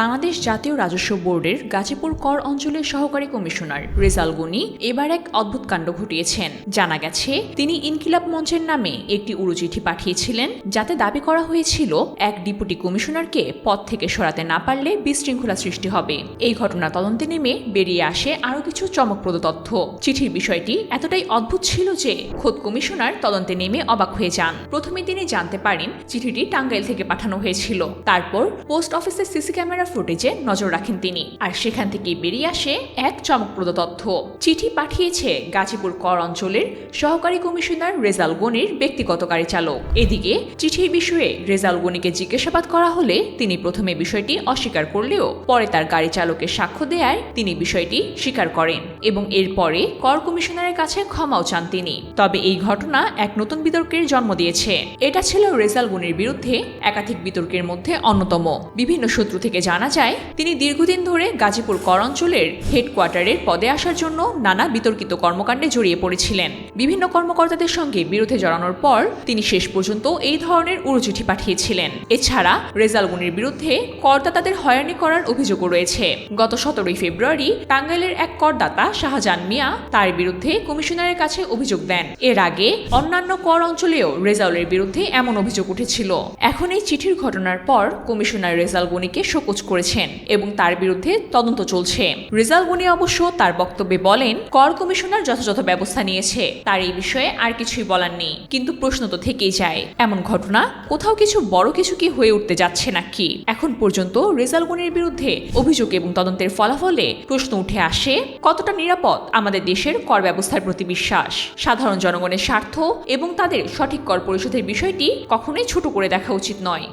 বাংলাদেশ জাতীয় রাজস্ব বোর্ডের গাজীপুর কর অঞ্চলের সহকারী কমিশনার রেজাল গনি এবার এক অদ্ভুত কাণ্ড ঘটিয়েছেন। জানা গেছে, তিনি ইনকিলাব মঞ্চের নামে একটি উড়োচিঠি পাঠিয়েছিলেন, যাতে দাবি করা হয়েছিল এক ডিপুটি কমিশনারকে পদ থেকে সরাতে না পারলে বিশৃঙ্খলা সৃষ্টি হবে। এই ঘটনা তদন্তে নেমে বেরিয়ে আসে আরও কিছু চমকপ্রদ তথ্য। চিঠির বিষয়টি এতটাই অদ্ভুত ছিল যে খোদ কমিশনার তদন্তে নেমে অবাক হয়ে যান। প্রথমে তিনি জানতে পারেন, চিঠিটি টাঙ্গাইল থেকে পাঠানো হয়েছিল। তারপর পোস্ট অফিসের সিসি ক্যামেরা ফুটেজে নজর রাখেন তিনি। আর সেখান থেকে বেরিয়ে আসে এক চমকপ্রদ তথ্য। চিঠি পাঠিয়েছে গাজীপুর কর অঞ্চলের সহকারী কমিশনার রেজাল গনির ব্যক্তিগত গাড়ি চালক। এদিকে চিঠির বিষয়ে রেজাল গনিকে জিজ্ঞাসাবাদ করা হলে তিনি প্রথমে বিষয়টি অস্বীকার করলেও পরে তার গাড়ি চালকের সাক্ষ্য দেয়ায় তিনি বিষয়টি স্বীকার করেন এবং এরপরে কর কমিশনারের কাছে ক্ষমাও চান তিনি। তবে এই ঘটনা এক নতুন বিতর্কের জন্ম দিয়েছে। এটা ছিল রেজাল গনির বিরুদ্ধে একাধিক বিতর্কের মধ্যে অন্যতম। বিভিন্ন সূত্র থেকে জানা যায়, তিনি দীর্ঘদিন ধরে গাজীপুর কর অঞ্চলের হেডকোয়ার্টারের পদে আসার জন্য নানা বিতর্কিত কর্মকাণ্ডে জড়িয়ে পড়েছিলেন। বিভিন্ন কর্মকর্তাদের সঙ্গে বিরোধে জড়ানোর পর তিনি শেষ পর্যন্ত এই ধরনের উড়োচিঠি পাঠিয়েছিলেন। এছাড়া রেজাল গুনির বিরুদ্ধে করদাতাদের হয়রানি করার অভিযোগও রয়েছে। গত সতেরোই ফেব্রুয়ারি টাঙ্গাইলের এক করদাতা শাহজাহান মিয়া তার বিরুদ্ধে কমিশনারের কাছে অভিযোগ দেন। এর আগে অন্যান্য কর অঞ্চলেও রেজাউলের বিরুদ্ধে এমন অভিযোগ উঠেছিল। এখন এই চিঠির ঘটনার পর কমিশনার রেজাল গনিকে শোকজ করেছেন এবং তার বিরুদ্ধে তদন্ত চলছে। রেজাল গনি অবশ্য তার বক্তব্যে বলেন, কর কমিশনার যথাযথ ব্যবস্থা নিয়েছে। তার এই বিষয়ে আর কিছুই বলার নেই। কিন্তু প্রশ্ন তো থেকেই যায়, এমন ঘটনা কোথাও কিছু বড় কিছু কি হয়ে উঠতে যাচ্ছে নাকি? এখন পর্যন্ত রেজাল গনির বিরুদ্ধে অভিযোগ এবং তদন্তের ফলাফলে প্রশ্ন উঠে আসে, কতটা নিরাপদ আমাদের দেশের কর ব্যবস্থার প্রতি বিশ্বাস? সাধারণ জনগণের স্বার্থ এবং তাদের সঠিক কর পরিশোধের বিষয়টি কখনোই ছোট করে দেখা উচিত নয়।